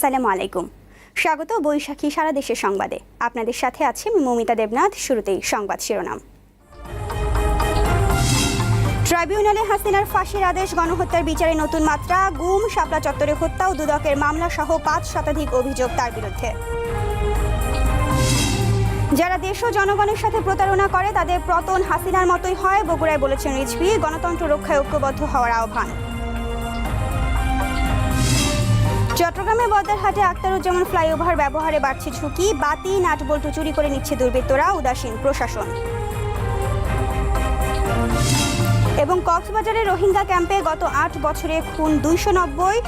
আসসালামু আলাইকুম। স্বাগত বৈশাখী সারা দেশের সংবাদে। আপনাদের সাথে আছি মমিতা দেবনাথ, শুরুতেই সংবাদ শিরোনাম। ট্রাইব্যুনালে হাসিনার ফাঁসির আদেশ, গণহত্যার বিচারে নতুন মাত্রা, গুম, শাপলা চত্বরে হত্যা ও দুদকের মামলা সহ পাঁচ শতাধিক অভিযোগ তার বিরুদ্ধে। যারা দেশ ও জনগণের সাথে প্রতারণা করে, তাদের পতন হাসিনার মতোই হয়, বগুড়ায় বলেছেন রিজভি, গণতন্ত্র রক্ষায় ঐক্যবদ্ধ হওয়ার আহ্বান। চট্টগ্রামের বদ্দারহাটে আক্তারুজ্জামান ফ্লাইওভার ব্যবহারে বাড়ছে ঝুঁকি, বাতি, নাটবল্টু চুরি করে নিচ্ছে দুর্বৃত্তরা, উদাসীন প্রশাসন। এবং কক্সবাজারের রোহিঙ্গা ক্যাম্পে গত আট বছরে খুন দুইশো নব্বই,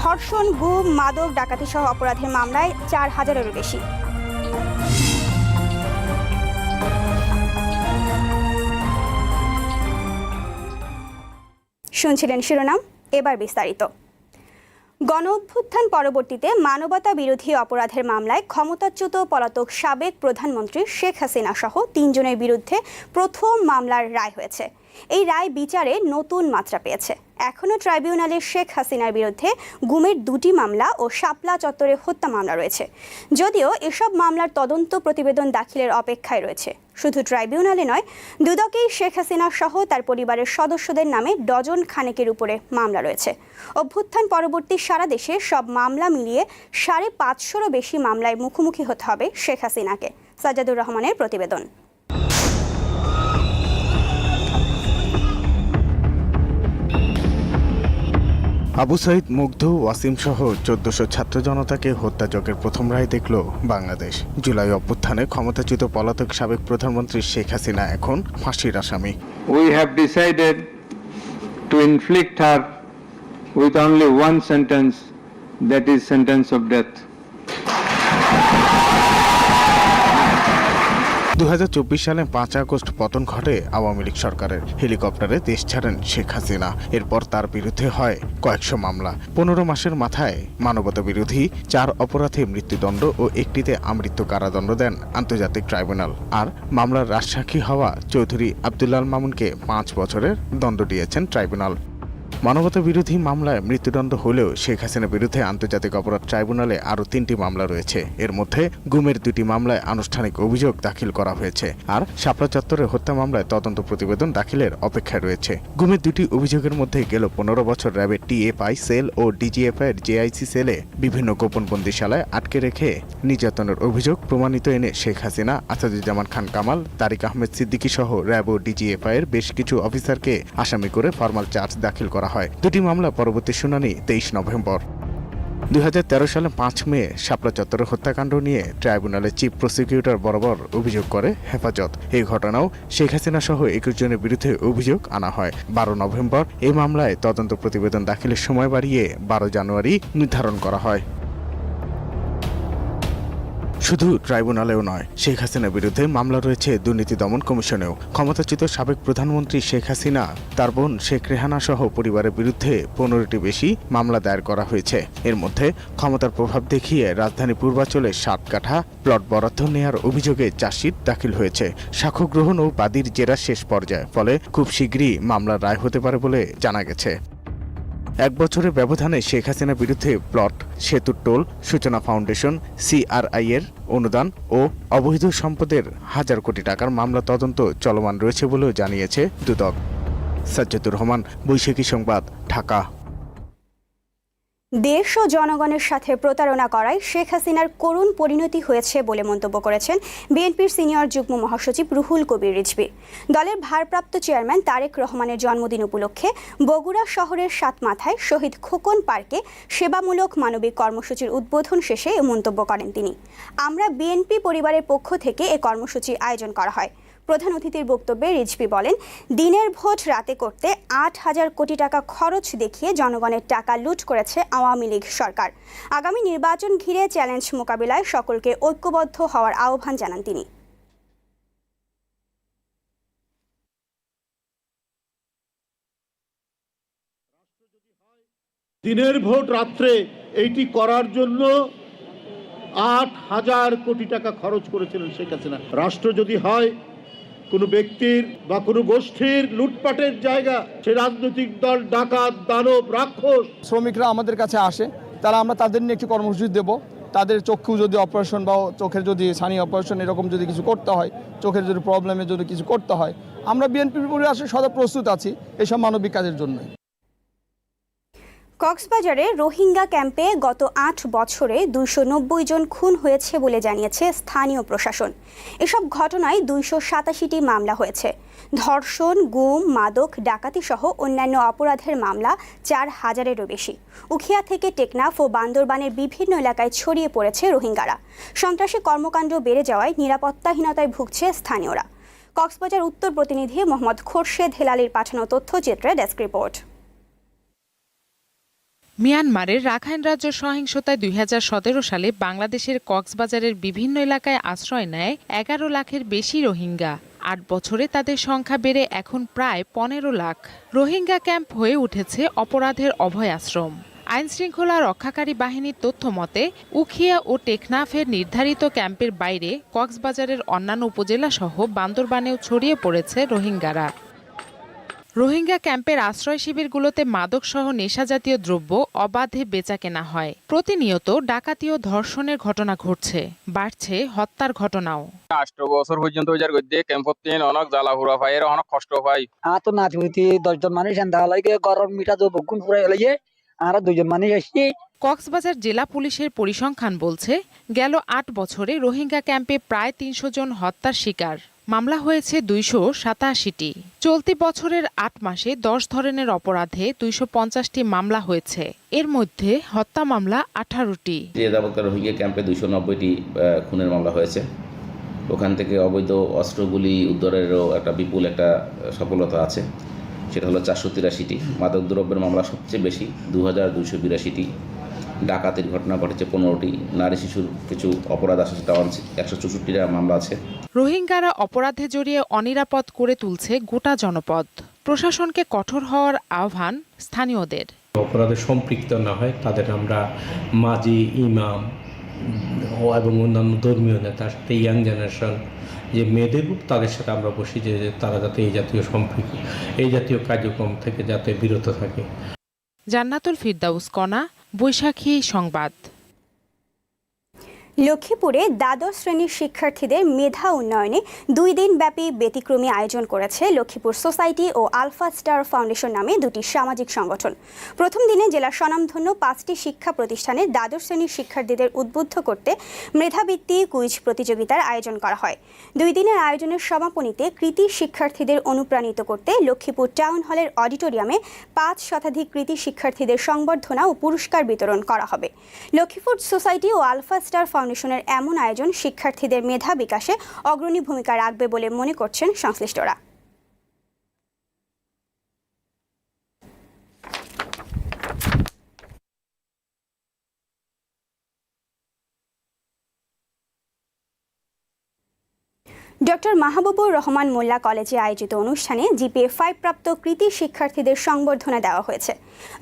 ধর্ষণ, গুম, মাদক, ডাকাতি সহ অপরাধের মামলায় চার হাজারেরও বেশি। শুনছিলেন শিরোনাম, এবার বিস্তারিত। গণ অভ্যুত্থান পরবর্তীতে মানবতা বিরোধী অপরাধের মামলায় ক্ষমতাচ্যুত পলাতক সাবেক প্রধানমন্ত্রী শেখ হাসিনা সহ তিনজনের বিরুদ্ধে প্রথম মামলার রায় হয়েছে। এই রায় বিচারে নতুন মাত্রা পেয়েছে। এখনও ট্রাইব্যুনালে শেখ হাসিনার বিরুদ্ধে গুমের দুটি মামলা ও শাপলা চত্বরে হত্যা মামলা রয়েছে। যদিও এসব মামলার তদন্ত প্রতিবেদন দাখিলের অপেক্ষায় রয়েছে। শুধু ট্রাইব্যুনালে নয়, দুদকেই শেখ হাসিনা সহ তার পরিবারের সদস্যদের নামে ডজন খানেকের উপরে মামলা রয়েছে। অভ্যুত্থান পরবর্তী সারা দেশে সব মামলা মিলিয়ে সাড়ে পাঁচশোরও বেশি মামলায় মুখোমুখি হতে হবে শেখ হাসিনাকে। সাজাদুর রহমানের প্রতিবেদন। আবু সাইদ মুগ্ধ, ওয়াসিম সহ চোদ্দশো ছাত্র জনতাকে হত্যাযজ্ঞের প্রথম রায় দেখল বাংলাদেশ জুলাই অভ্যুত্থানে ক্ষমতাচ্যুত পলাতক সাবেক প্রধানমন্ত্রী শেখ হাসিনা এখন ফাঁসির আসামি we have decided to inflict her with only one sentence that is sentence of death. দু হাজার চব্বিশ সালে পাঁচ আগস্ট পতন ঘটে আওয়ামী লীগ সরকারের। হেলিকপ্টারে দেশ ছাড়েন শেখ হাসিনা। এরপর তার বিরুদ্ধে হয় কয়েকশো মামলা। পনেরো মাসের মাথায় মানবতা বিরোধী চার অপরাধে মৃত্যুদণ্ড ও একটিতে আমৃত্যু কারাদণ্ড দেন আন্তর্জাতিক ট্রাইব্যুনাল। আর মামলার রাজসাক্ষী হওয়া চৌধুরী আবদুল্লাল মামুনকে পাঁচ বছরের দণ্ড দিয়েছেন ট্রাইব্যুনাল। মানবতা বিরোধী মামলায় মৃত্যুদণ্ড হলেও শেখ হাসিনার বিরুদ্ধে আন্তর্জাতিক অপরাধ ট্রাইব্যুনালে আরও তিনটি মামলা রয়েছে। এর মধ্যে গুমের দুটি মামলায় আনুষ্ঠানিক অভিযোগ দাখিল করা হয়েছে আর শাপলা চত্বরের হত্যা মামলায় তদন্ত প্রতিবেদন দাখিলের অপেক্ষায় রয়েছে। গুমের দুটি অভিযোগের মধ্যে গেল পনেরো বছর র্যাবের টিএফআই সেল ও ডিজিএফআই এর জেআইসি সেলে বিভিন্ন গোপন বন্দিশালায় আটকে রেখে নির্যাতনের অভিযোগ প্রমাণিত এনে শেখ হাসিনা, আসাদুজ্জামান খান কামাল, তারিক আহমেদ সিদ্দিকী সহ র্যাব ও ডিজিএফআই এর বেশ কিছু অফিসারকে আসামি করে ফরমাল চার্জ দাখিল করা হয়। দুটি মামলা পরবর্তী শুনানি তেইশ নভেম্বর। দুই হাজার তেরো সালে পাঁচ মে শাপলা চত্বরের হত্যাকাণ্ড নিয়ে ট্রাইব্যুনালের চিফ প্রসিকিউটর বরাবর অভিযোগ করে হেফাজত। এই ঘটনাও শেখ হাসিনা সহ একুশ জনের বিরুদ্ধে অভিযোগ আনা হয়। বারো নভেম্বর এই মামলায় তদন্ত প্রতিবেদন দাখিলের সময় বাড়িয়ে বারো জানুয়ারি নির্ধারণ করা হয়। শুধু ট্রাইব্যুনালেও নয়, শেখ হাসিনার বিরুদ্ধে মামলা রয়েছে দুর্নীতি দমন কমিশনেও। ক্ষমতাচ্যুত সাবেক প্রধানমন্ত্রী শেখ হাসিনা, তার বোন শেখ রেহানা সহ পরিবারের বিরুদ্ধে পনেরোটি বেশি মামলা দায়ের করা হয়েছে। এর মধ্যে ক্ষমতার প্রভাব দেখিয়ে রাজধানী পূর্বাঞ্চলে সাত কাঠা প্লট বরাদ্দ নেয়ার অভিযোগে চার্জশিট দাখিল হয়েছে। সাক্ষ্য গ্রহণ ও বাদীর জেরা শেষ পর্যায়ে, ফলে খুব শীঘ্রই মামলার রায় হতে পারে বলে জানা গেছে। এক বছরের ব্যবধানে শেখ হাসিনার বিরুদ্ধে প্লট সেতু টোল, সূচনা ফাউন্ডেশন, সিআরআই এর অনুদান ও অবৈধ সম্পদের হাজার কোটি টাকার মামলা তদন্ত চলমান রয়েছে বলেও জানিয়েছে দুদক। সাজ্জাদুর রহমান, বৈশাখী সংবাদ, ঢাকা। দেশ ও জনগণের সাথে প্রতারণা করায় শেখ হাসিনার করুণ পরিণতি হয়েছে বলে মন্তব্য করেছেন বিএনপির সিনিয়র যুগ্ম মহাসচিব রুহুল কবির রিজভি। দলের ভারপ্রাপ্ত চেয়ারম্যান তারেক রহমানের জন্মদিন উপলক্ষে বগুড়া শহরের সাত মাথায় শহীদ খোকন পার্কে সেবামূলক মানবিক কর্মসূচির উদ্বোধন শেষে এ মন্তব্য করেন তিনি। আমরা বিএনপি পরিবারের পক্ষ থেকে এ কর্মসূচি আয়োজন করা হয়। প্রধান অতিথির বক্তব্যে রিজভি বলেন, দিনের ভোট রাতে করতে আট হাজার কোটি টাকা খরচ দেখিয়ে জনগণের টাকা লুট করেছে আওয়ামী লীগ সরকার। আগামী নির্বাচন ঘিরে চ্যালেঞ্জ মোকাবিলায় সকলকে ঐক্যবদ্ধ হওয়ার আহ্বান জানান তিনি। দিনের ভোট রাত্রে এইটি করার জন্য আট হাজার কোটি টাকা খরচ করেছিলেন শেখ হাসিনা। রাষ্ট্র যদি হয় কোনো ব্যক্তির বা কোনো গোষ্ঠীর লুটপাটের জায়গা, সে রাজনৈতিক দল, ডাকাত, দানব, রাক্ষস। শ্রমিকরা আমাদের কাছে আসে, তারা আমরা তাদের নিয়ে একটি কর্মসূচি দেব। তাদের চক্ষু যদি অপারেশন বা চোখের যদি সানি অপারেশন এরকম যদি কিছু করতে হয়, চোখের যদি প্রবলেমে যদি কিছু করতে হয়, আমরা বিএনপির পরে আসলে সদা প্রস্তুত আছি, এসব মানবিক কাজের জন্যই। কক্সবাজারে রোহিঙ্গা ক্যাম্পে গত আট বছরে দুইশো নব্বই জন খুন হয়েছে বলে জানিয়েছে স্থানীয় প্রশাসন। এসব ঘটনায় দুইশো সাতাশিটি মামলা হয়েছে। ধর্ষণ, গুম, মাদক, ডাকাতি সহ অন্যান্য অপরাধের মামলা চার হাজারেরও বেশি। উখিয়া থেকে টেকনাফ ও বান্দরবানের বিভিন্ন এলাকায় ছড়িয়ে পড়েছে রোহিঙ্গারা। সন্ত্রাসী কর্মকাণ্ড বেড়ে যাওয়ায় নিরাপত্তাহীনতায় ভুগছে স্থানীয়রা। কক্সবাজার উত্তর প্রতিনিধি মোহাম্মদ খোরশেদ হেলালির পাঠানো তথ্যচিত্রে ডেস্ক রিপোর্ট। মিয়ানমারের রাখাইন রাজ্য সহিংসতায় দুই হাজার সতেরো সালে বাংলাদেশের কক্সবাজারের বিভিন্ন এলাকায় আশ্রয় নেয় এগারো লাখের বেশি রোহিঙ্গা। আট বছরে তাদের সংখ্যা বেড়ে এখন প্রায় পনেরো লাখ। রোহিঙ্গা ক্যাম্প হয়ে উঠেছে অপরাধের অভয় আশ্রম আইনশৃঙ্খলা রক্ষাকারী বাহিনীর তথ্য মতে, উখিয়া ও টেকনাফের নির্ধারিত ক্যাম্পের বাইরে কক্সবাজারের অন্যান্য উপজেলা সহ বান্দরবানেও ছড়িয়ে পড়েছে রোহিঙ্গারা। রোহিঙ্গা ক্যাম্পের আশ্রয় শিবিরগুলোতে মাদকসহ নেশাজাতীয় দ্রব্য অবাধে বেচাকেনা হয়। প্রতিনিয়ত ডাকাতি ও ধর্ষণের ঘটনা ঘটছে। বাড়ছে হত্যার ঘটনাও। আষ্ট বছর পর্যন্ত ওই জায়গার গদ্যে ক্যাম্পত তিন অনেক জ্বালা হুরা পাই এর অনেক কষ্ট পাই আর তো নাতি হইতে দশজন মানুষ এন্দা লাগে গরম মিঠা তো বকুন ফুরাই হলে আর দুজন মানুষ আসছি। কক্সবাজার জেলা পুলিশের পরিসংখ্যান বলছে গেল আট বছরে রোহিঙ্গা ক্যাম্পে প্রায় তিনশো জন হত্যার শিকার। মামলা হয়েছে দুইশো সাতাশিটি। চলতি বছরের আট মাসে দশ ধরনের অপরাধে দুইশো পঞ্চাশটি মামলা হয়েছে। এর মধ্যে হত্যা মামলা আঠারোটি। রোহিঙ্গা ক্যাম্পে দুইশো নব্বইটি খুনের মামলা হয়েছে। ওখান থেকে অবৈধ অস্ত্রগুলি উদ্ধারেরও একটা বিপুল একটা সফলতা আছে। সেটা হলো চারশো তিরাশিটি। মাদক দ্রব্যের মামলা সবচেয়ে বেশি দু হাজার দুইশো বিরাশিটি। ডাকাতির ঘটনা ঘটেছে পনেরোটি নারী শিশুর কিছু অপরাধ আছে সেটা একশো চৌষট্টিটা মামলা আছে। রোহিঙ্গারা অপরাধে জড়িয়ে অনিরাপদ করে তুলছে গোটা জনপদ। প্রশাসনকে কঠোর হওয়ার আহ্বান স্থানীয়দের। অপরাধে সম্পৃক্ত না হয় তাদের আমরা মাজি ইমাম এবং অন্যান্য ধর্মীয় নেতার সাথে ইয়াং জেনারেশন যে মেয়েদের গ্রুপ তাদের সাথে আমরা বসি যে তারা যাতে এই জাতীয় সম্পৃক্ত এই জাতীয় কার্যক্রম থেকে যাতে বিরত থাকে। জান্নাতুল ফিরদাউস কণা বৈশাখী সংবাদ। লক্ষ্মীপুরে দ্বাদশ শ্রেণির শিক্ষার্থীদের মেধা উন্নয়নে দুই দিন ব্যাপী ব্যতিক্রমী আয়োজন করেছে লক্ষ্মীপুর সোসাইটি ও আলফা স্টার ফাউন্ডেশন নামে দুটি সামাজিক সংগঠন। প্রথম দিনে জেলার স্বনামধন্য পাঁচটি শিক্ষা প্রতিষ্ঠানে দ্বাদশ শ্রেণির শিক্ষার্থীদের উদ্বুদ্ধ করতে মেধাবৃত্তি, কুইজ প্রতিযোগিতার আয়োজন করা হয়। দুই দিনের আয়োজনের সমাপনীতে কৃতি শিক্ষার্থীদের অনুপ্রাণিত করতে লক্ষ্মীপুর টাউন হলের অডিটোরিয়ামে পাঁচ শতাধিক কৃতি শিক্ষার্থীদের সংবর্ধনা ও পুরস্কার বিতরণ করা হবে। লক্ষ্মীপুর সোসাইটি ও আলফা স্টার ফাউন্ডেশনের এমন আয়োজন শিক্ষার্থীদের মেধা বিকাশে অগ্রণী ভূমিকা রাখবে বলে মনে করছেন সংশ্লিষ্টরা। ডক্টর মাহবুবুর রহমান মোল্লা কলেজে আয়োজিত অনুষ্ঠানে জিপিএ ফাইভ প্রাপ্ত কৃতি শিক্ষার্থীদের সংবর্ধনা দেওয়া হয়েছে।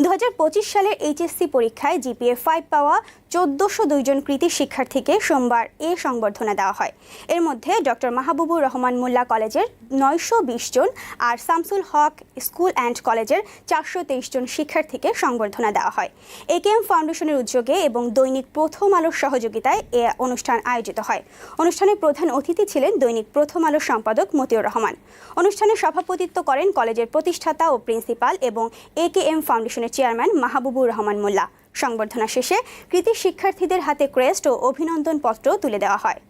দু হাজার পঁচিশ সালের এইচএসসি পরীক্ষায় জিপিএ ফাইভ পাওয়া চোদ্দশো দুইজন কৃতি শিক্ষার্থীকে সোমবার এ সংবর্ধনা দেওয়া হয়। এর মধ্যে ডক্টর মাহবুবুর রহমান মোল্লা কলেজের নয়শো বিশ জন আর শামসুল হক স্কুল অ্যান্ড কলেজের চারশো তেইশ জন শিক্ষার্থীকে সংবর্ধনা দেওয়া হয়। একেএম ফাউন্ডেশনের উদ্যোগে এবং দৈনিক প্রথম আলোর সহযোগিতায় এ অনুষ্ঠান আয়োজিত হয়। অনুষ্ঠানে প্রধান অতিথি ছিলেন দৈনিক প্রথম আলো সম্পাদক মতিউর রহমান। অনুষ্ঠানে সভাপতিত্ব করেন কলেজের প্রতিষ্ঠাতা ও প্রিন্সিপাল এবং এ কে এম ফাউন্ডেশনের চেয়ারম্যান মাহবুবুর রহমান মোল্লা। সংবর্ধনা শেষে কৃতি শিক্ষার্থীদের হাতে ক্রেস্ট ও অভিনন্দন পত্র তুলে দেওয়া হয়।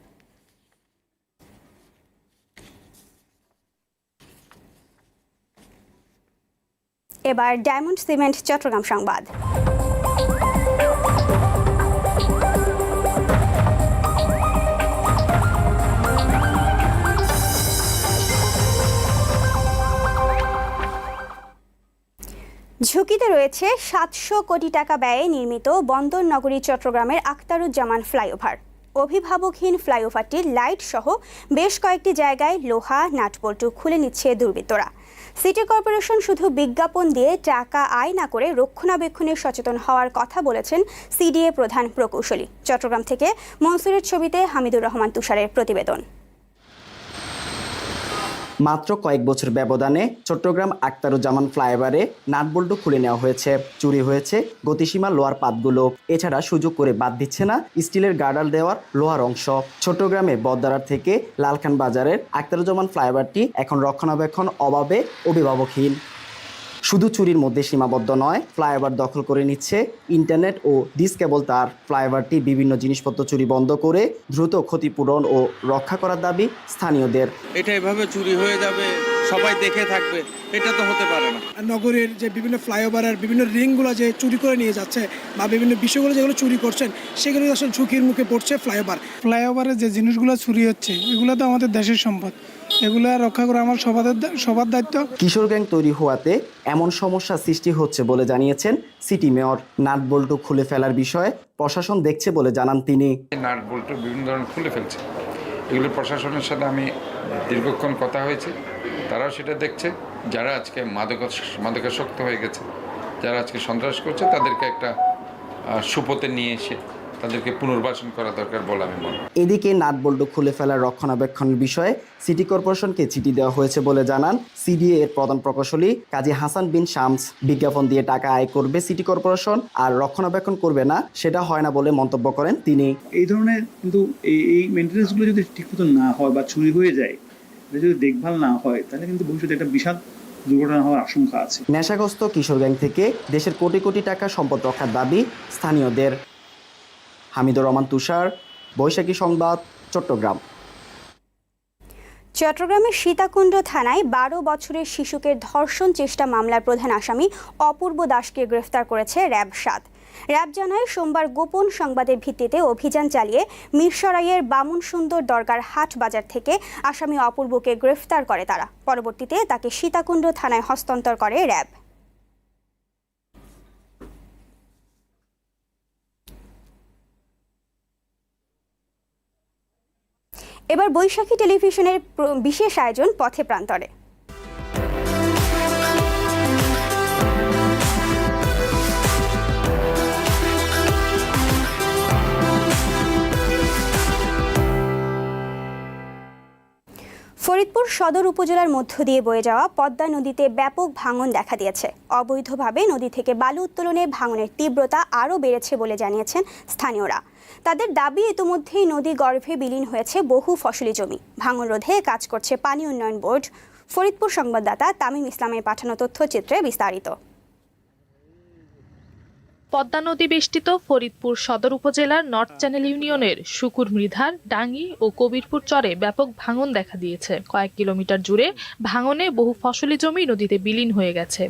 এবার ডায়মন্ড সিমেন্ট, চট্টগ্রাম সংবাদ। ঝুঁকিতে রয়েছে সাতশো কোটি টাকা ব্যয়ে নির্মিত বন্দর নগরী চট্টগ্রামের আখতারুজ্জামান ফ্লাইওভার। অভিভাবকহীন ফ্লাইওভারটির লাইট সহ বেশ কয়েকটি জায়গায় লোহা, নাটবল্টু খুলে নিচ্ছে দুর্বৃত্তরা। সিটি কর্পোরেশন শুধু বিজ্ঞাপন দিয়ে টাকা আয় না করে রক্ষণাবেক্ষণে সচেতন হওয়ার কথা বলেছেন সিডিএ প্রধান প্রকৌশলী। চট্টগ্রাম থেকে মনসুরের ছবিতে হামিদুর রহমান তুষারের প্রতিবেদন। মাত্র কয়েক বছর ব্যবধানে চট্টগ্রাম আক্তারুজ্জামান ফ্লাইওভারে নাটবল্টু খুলে নেওয়া হয়েছে, চুরি হয়েছে গতিসীমা লোহার পাতগুলো। এছাড়া সুযোগ করে বাদ দিচ্ছে না স্টিলের গার্ডার দেওয়ার লোহার অংশ। চট্টগ্রামে বদ্দারার থেকে লালখান বাজারের আক্তারুজ্জামান ফ্লাইওভারটি এখন রক্ষণাবেক্ষণ অভাবে অভিভাবকহীন। শুধু চুরির মধ্যে সীমাবদ্ধ নয় ফ্লাইওভার দখল করে নিচ্ছে ইন্টারনেট ও ডিসকেবল তার ফ্লাইওভারটি বিভিন্ন জিনিসপত্র চুরি বন্ধ করে দ্রুত ক্ষতিপূরণ ও রক্ষা করার দাবি স্থানীয়দের। এটা এভাবে চুরি হয়ে যাবে সবাই দেখে থাকবে এটা তো হতে পারে না। নগরের যে বিভিন্ন ফ্লাইওভারের বিভিন্ন রিংগুলো যে চুরি করে নিয়ে যাচ্ছে বা বিভিন্ন বিষয়গুলো যেগুলো চুরি করছেন সেগুলো আসলে ঝুঁকির মুখে পড়ছে ফ্লাইওভার। ফ্লাইওভারে যে জিনিসগুলো চুরি হচ্ছে এগুলো তো আমাদের দেশের সম্পদ। এগুলো রক্ষা করা আমার সবার সবার দায়িত্ব। কিশোর গ্যাং তৈরি হওয়াতে এমন সমস্যা সৃষ্টি হচ্ছে বলে জানিয়েছেন সিটি মেয়র। নাটবল্টু খুলে ফেলার বিষয়ে প্রশাসন দেখছে বলে জানান তিনি। নাট বল্টু বিভিন্ন ধরনের খুলে ফেলছে। এগুলো প্রশাসনের সাথে আমি দীর্ঘক্ষণ কথা হয়েছে। তারাও সেটা দেখছে। যারা আজকে মাদক মাদকাসক্ত হয়ে গেছে যারা আজকে সন্ত্রাস করছে তাদেরকে একটা সুপথে নিয়ে এসে তাদেরকে পুনর্বাসন করা দরকার বলে আমি মনে করি। এদিকে নাটবল্টু খুলে ফেলার রক্ষণাবেক্ষণের বিষয়ে সিটি কর্পোরেশনকে চিঠি দেওয়া হয়েছে বলে জানান সিডিএ এর প্রধান প্রকৌশলী কাজী হাসান বিন শামস। বিজ্ঞাপন দিয়ে টাকা আয় করবে সিটি কর্পোরেশন আর রক্ষণাবেক্ষণ করবে না সেটা হয় না বলে মন্তব্য করেন তিনি। এই ধরনের কিন্তু এই এই মেনটেন্যান্সগুলো যদি ঠিকমতো না হয় বা চুরি হয়ে যায় যদি দেখভাল না হয় তাহলে কিন্তু ভবিষ্যতে একটা বিশাল দুর্ঘটনা হওয়ার আশঙ্কা আছে। নেশাগ্রস্ত কিশোর গ্যাং থেকে দেশের কোটি কোটি টাকা সম্পদ রক্ষার দাবি স্থানীয়দের। হামিদুর রহমান তুষার, বৈশাখী সংবাদ, চট্টগ্রাম। চট্টগ্রামের সীতাকুণ্ড থানায় বারো বছরের শিশুকে ধর্ষণ চেষ্টা মামলার প্রধান আসামি অপূর্ব দাসকে গ্রেফতার করেছে র্যাব সাত। র্যাব জানায়, সোমবার গোপন সংবাদের ভিত্তিতে অভিযান চালিয়ে মিরসরাইয়ের বামুন সুন্দর দরগার হাট বাজার থেকে আসামি অপূর্বকে গ্রেফতার করে তারা। পরবর্তীতে তাকে সীতাকুণ্ড থানায় হস্তান্তর করে র্যাব। এবার বৈশাখী টেলিভিশনের বিশেষ আয়োজন পথে প্রান্তরে। ফরিদপুর সদর উপজেলার মধ্য দিয়ে বয়ে যাওয়া পদ্মা নদীতে ব্যাপক ভাঙন দেখা দিয়েছে। অবৈধভাবে নদী থেকে বালু উত্তোলনে ভাঙনের তীব্রতা আরও বেড়েছে বলে জানিয়েছেন স্থানীয়রা। তাদের দাবি ইতোমধ্যেই নদী গর্ভে বিলীন হয়েছে বহু ফসলি জমি। ভাঙন রোধে কাজ করছে পানি উন্নয়ন বোর্ড। ফরিদপুর সংবাদদাতা তামিম ইসলামের পাঠানো তথ্যচিত্রে বিস্তারিত। পদ্মা নদী বেষ্টিত ফরিদপুর সদর উপজেলার নর্থ চ্যানেল ইউনিয়নের শুকুর মৃধার ডাঙ্গি ও কবিরপুর চরে ব্যাপক ভাঙন দেখা দিয়েছে। কয়েক কিলোমিটার জুড়ে ভাঙনে বহু ফসলি জমি নদীতে বিলীন হয়ে গেছে।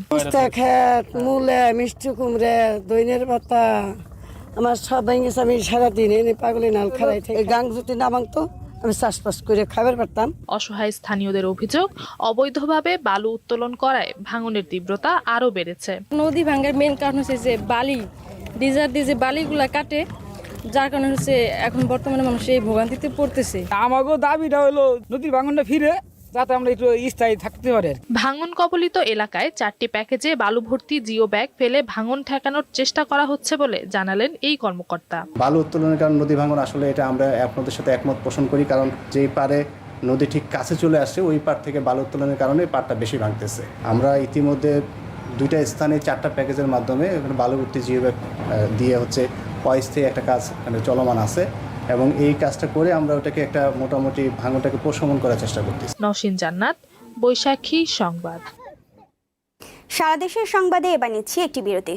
মিষ্টি কুমড়ে দইনের পাতা আমার সব ভেঙেছে আমি সারাদিন এনে পাগলে নাল খারাই থেকে। গাং যদি নামাং তো আমি চাষবাস করে খাবার পারতাম। অসহায় স্থানীয়দের অভিযোগ অবৈধভাবে বালু উত্তোলন করায় ভাঙনের তীব্রতা আরও বেড়েছে। নদী ভাঙ্গার মেন কারণ হচ্ছে যে বালি ডিজার দিয়ে যে বালিগুলা কাটে যার কারণে হচ্ছে এখন বর্তমানে মানুষ এই ভোগান্তিতে পড়তেছে। আমাকেও দাবিটা হলো নদীর ভাঙনটা ফিরে যাতে আমরা একটু স্থায়ী থাকতে পারি ভাঙন কবলিত এলাকায় চারটি প্যাকেজে বালু ভর্তি জিও ব্যাগ ফেলে ভাঙন ঠেকানোর চেষ্টা করা হচ্ছে বলে জানালেন এই কর্মকর্তা। বালু উত্তোলনের কারণ নদী ভাঙন আসলে এটা আমরা আপনাদের সাথে একমত পোষণ করি কারণ যেই পারে নদী ঠিক কাছে চলে আসছে ওই পার থেকে বালু উত্তোলনের কারণে পারটা বেশি ভাঙতেছে। আমরা ইতিমধ্যে দুইটা স্থানে চারটা প্যাকেজের মাধ্যমে এখানে বালু ভর্তি জিও ব্যাগ দিয়ে হচ্ছে অস্থায়ী একটা কাজ এখানে চলমান আছে। এবং এই কাজটা করে আমরা ওটাকে একটা মোটামুটি ভাঙনটাকে প্রশমন করার চেষ্টা করতেছি। নসীন জান্নাত বৈশাখী সংবাদ। সারা দেশের সংবাদে এবার নিচ্ছি একটি বিরতি।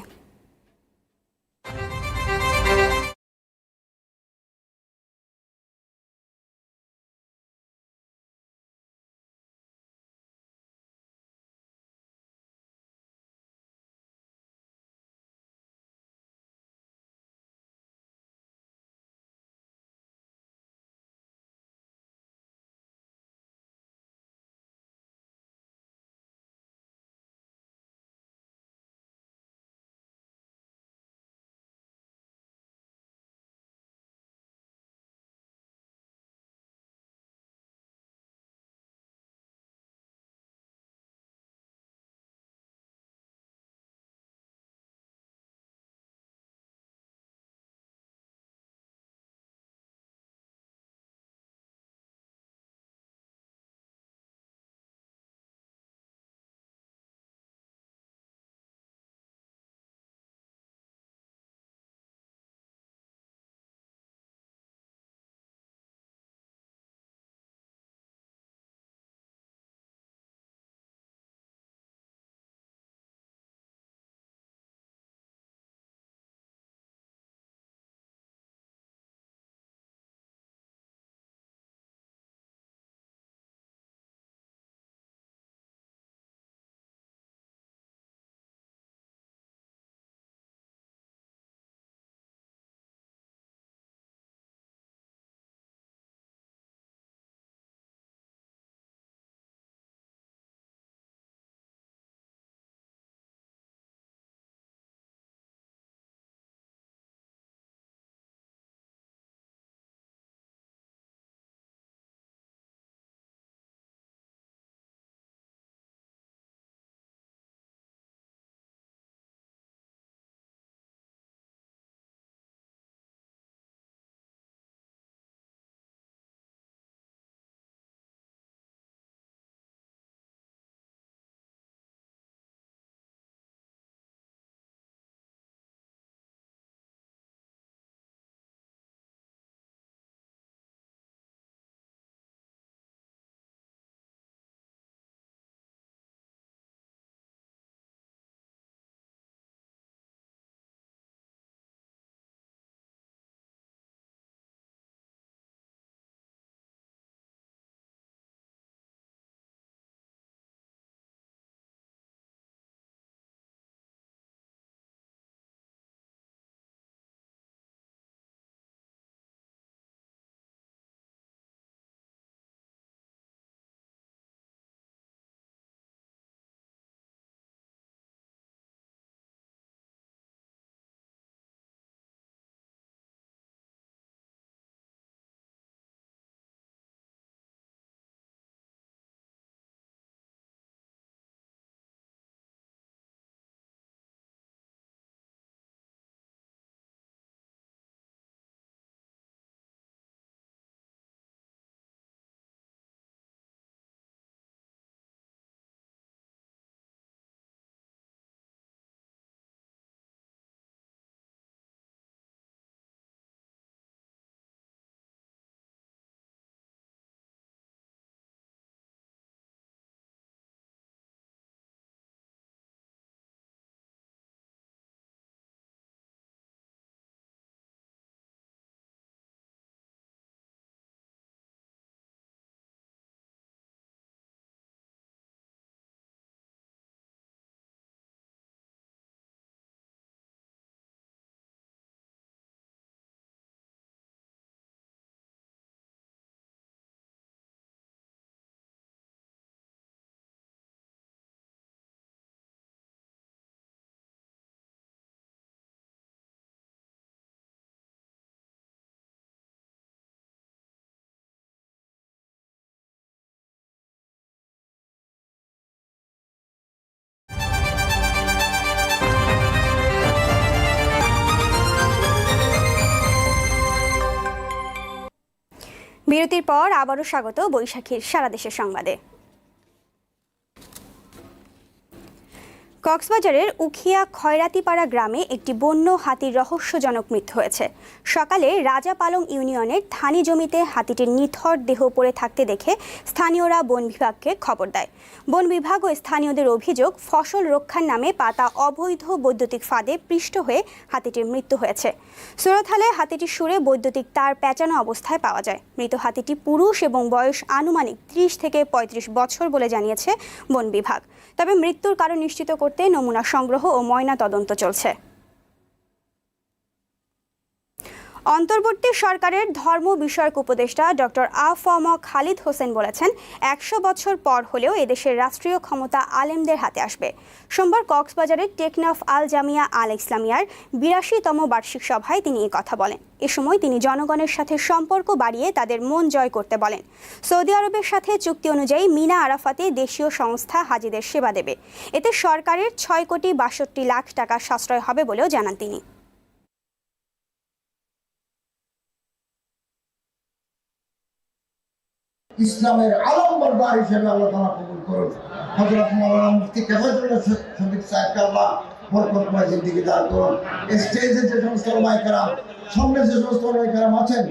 বিরতির পর আবারও স্বাগত বৈশাখীর সারা দেশের সংবাদে। কক্সবাজারের উখিয়া খয়রাতিপাড়া গ্রামে একটি বন্য হাতির রহস্যজনক মৃত্যু হয়েছে। সকালে রাজাপালং ইউনিয়নের ধানি জমিতে হাতিটির নিথর দেহ পড়ে থাকতে দেখে স্থানীয়রা বন বিভাগকে খবর দেয়। বন বিভাগ ও স্থানীয়দের অভিযোগ, ফসল রক্ষার নামে পাতা অবৈধ বৈদ্যুতিক ফাঁদে পৃষ্ঠ হয়ে হাতিটির মৃত্যু হয়েছে। সুরতহালে হাতিটির সুরে বৈদ্যুতিক তার পেঁচানো অবস্থায় পাওয়া যায়। মৃত হাতিটি পুরুষ এবং বয়স আনুমানিক ত্রিশ থেকে পঁয়ত্রিশ বছর বলে জানিয়েছে বন বিভাগ। তবে মৃত্যুর কারণ নিশ্চিত করতে নমুনা সংগ্রহ ও ময়না তদন্ত চলছে। অন্তর্বর্তী সরকারের ধর্ম বিষয়ক উপদেষ্টা ডক্টর আফম খালিদ হোসেন বলেছেন, একশো বছর পর হলেও এদেশের রাষ্ট্রীয় ক্ষমতা আলেমদের হাতে আসবে। সোমবার কক্সবাজারের টেকনাফ আল জামিয়া আল ইসলামিয়ার বিরাশিতম বার্ষিক সভায় তিনি কথা বলেন। এ সময় তিনি জনগণের সাথে সম্পর্ক বাড়িয়ে তাদের মন জয় করতে বলেন। সৌদি আরবের সাথে চুক্তি অনুযায়ী মিনা আরাফাতে দেশীয় সংস্থা হাজিদের সেবা দেবে। এতে সরকারের ছয় কোটি বাষট্টি লাখ টাকা সাশ্রয় হবে বলেও জানান তিনি। ইসলামের আলম বরদার হিসেবে আল্লাহ তালা কবুল করুন। হজরত মৌলানা মুফতি কেফাজুল্লাহ আল্লাহ জিন্দিগি করুন। স্টেজে যে সমস্ত ওলামাইকারাম সামনে যে সমস্ত আছেন,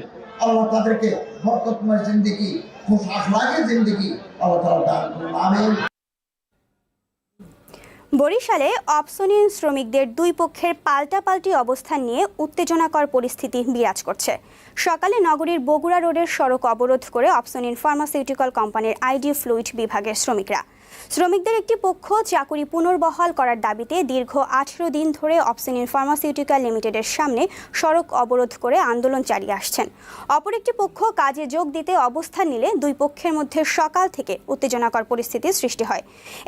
আল্লাহ তাদেরকে বরকতময় জিন্দিগি খুব আখলাগের জিন্দিগি আল্লাহ তালা দান করুন। আমিন। বরিশালে অপসনীয় শ্রমিকদের দুই পক্ষের পাল্টাপাল্টি অবস্থান নিয়ে উত্তেজনাকর পরিস্থিতি বিরাজ করছে। সকালে নগরীর বগুড়া রোডের সড়ক অবরোধ করে অপসনিন ফার্মাসিউটিক্যাল কোম্পানির আইডি ফ্লুইড বিভাগের শ্রমিকরা। শ্রমিকদের একটি পক্ষ চাকুরি পুনর্বহাল করার দাবিতে দীর্ঘ আঠেরো দিন ধরে অপসনিন ফার্মাসিউটিক্যাল লিমিটেডের সামনে সড়ক অবরোধ করে আন্দোলন চালিয়ে আসছেন। অপর একটি পক্ষ কাজে যোগ দিতে অবস্থান নিলে দুই পক্ষের মধ্যে সকাল থেকে উত্তেজনাকর পরিস্থিতির সৃষ্টি হয়।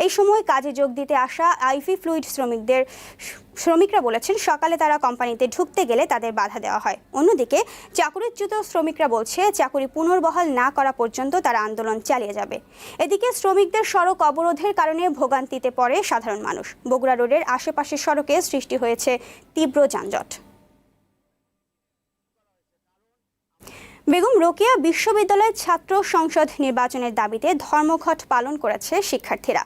এই সময় কাজে যোগ দিতে আসা আইভি ফ্লুইড শ্রমিকদের শ্রমিকরা বলেছেন, সকালে তারা কোম্পানিতে ঢুকতে গেলে তাদের বাধা দেওয়া হয়। অন্যদিকে চাকুরিচ্যুত শ্রমিকরা বলছে, চাকুরি পুনর্বহাল না করা পর্যন্ত তারা আন্দোলন চালিয়ে যাবে। এদিকে শ্রমিকদের সড়ক অবরোধের কারণে ভোগান্তিতে পড়ে সাধারণ মানুষ। বগুড়া রোডের আশেপাশের সড়কে সৃষ্টি হয়েছে তীব্র যানজট। বেগম রোকেয়া বিশ্ববিদ্যালয়ের ছাত্র সংসদ নির্বাচনের দাবিতে ধর্মঘট পালন করেছে শিক্ষার্থীরা।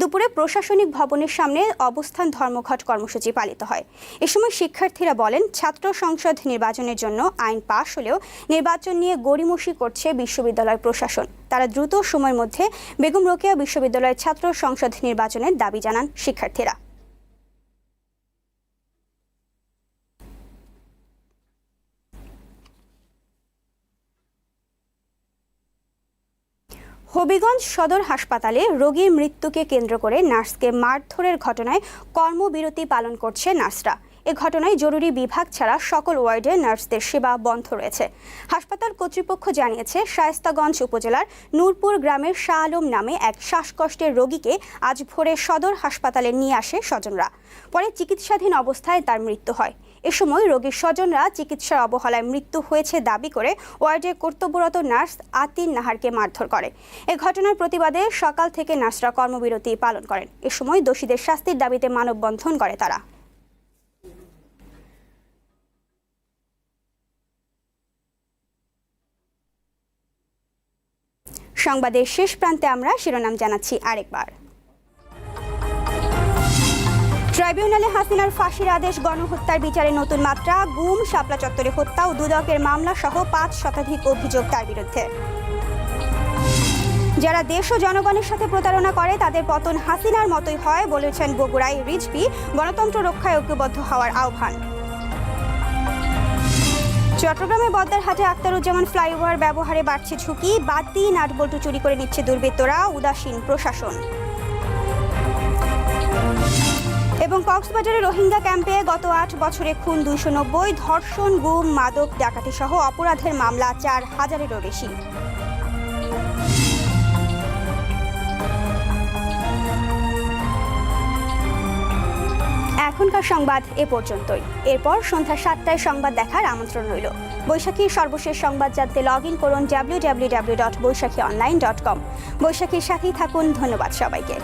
দুপুরে প্রশাসনিক ভবনের সামনে অবস্থান ধর্মঘট কর্মসূচি পালিত হয়। এ সময় শিক্ষার্থীরা বলেন, ছাত্র সংসদ নির্বাচনের জন্য আইন পাশ হলেও নির্বাচন নিয়ে গড়িমসি করছে বিশ্ববিদ্যালয় প্রশাসন। তারা দ্রুত সময়ের মধ্যে বেগম রোকেয়া বিশ্ববিদ্যালয়ের ছাত্র সংসদ নির্বাচনের দাবি জানান শিক্ষার্থীরা। হবিগঞ্জ সদর হাসপাতালে রোগীর মৃত্যুকে কেন্দ্র করে নার্সকে মারধরের ঘটনায় কর্মবিরতি পালন করছে নার্সরা। এ ঘটনায় জরুরি বিভাগ ছাড়া সকল ওয়ার্ডে নার্সদের সেবা বন্ধ রয়েছে। হাসপাতাল কর্তৃপক্ষ জানিয়েছে, শায়েস্তাগঞ্জ উপজেলার নূরপুর গ্রামের শাহ আলম নামে এক শ্বাসকষ্টের রোগীকে আজ ভোরে সদর হাসপাতালে নিয়ে আসে স্বজনরা। পরে চিকিৎসাধীন অবস্থায় তার মৃত্যু হয়। এ সময় রোগীর স্বজনরা চিকিৎসার অবহেলায় মৃত্যু হয়েছে দাবি করে ওয়ার্ডে কর্তব্যরত নার্স আতিন নাহারকে মারধর করে। এ ঘটনার প্রতিবাদে সকাল থেকে নার্সরা কর্মবিরতি পালন করেন। এ সময় দোষীদের শাস্তির দাবিতে মানববন্ধন করে তারা। সংবাদের শেষ প্রান্তে আমরা শিরোনাম জানাচ্ছি আরেকবার। ট্রাইব্যুনালে হাসিনার ফাঁসির আদেশ, গণহত্যার বিচারে নতুন মাত্রা, গুম, শাপলা চত্বরে হত্যা ও দুদকের মামলা সহ পাঁচ শতাধিক অভিযোগ তার বিরুদ্ধে। যারা দেশ ও জনগণের সাথে প্রতারণা করে, তাদের পতন হাসিনার মতোই হয় বলেছেন বগুড়ায় রিজভি, গণতন্ত্র রক্ষায় ঐক্যবদ্ধ হওয়ার আহ্বান। চট্টগ্রামে বদ্দারহাটে আক্তারুজ্জামান ফ্লাইওভার ব্যবহারে বাড়ছে ঝুঁকি, বাতি, নাটবল্টু চুরি করে নিচ্ছে দুর্বৃত্তরা, উদাসীন প্রশাসন। এবং কক্সবাজারের রোহিঙ্গা ক্যাম্পে গত আট বছরে খুন দুইশো নব্বই, ধর্ষণ, গুম, মাদক, ডাকাতি সহ অপরাধের মামলা চার হাজারেরও বেশি। এখনকার সংবাদ এ পর্যন্তই। এরপর সন্ধ্যা সাতটায় সংবাদ দেখার আমন্ত্রণ রইল। বৈশাখীর সর্বশেষ সংবাদ জানতে লগ ইন করুন W W W dot Baishakhi online dot com বৈশাখীর সাথেই থাকুন, ধন্যবাদ সবাইকে।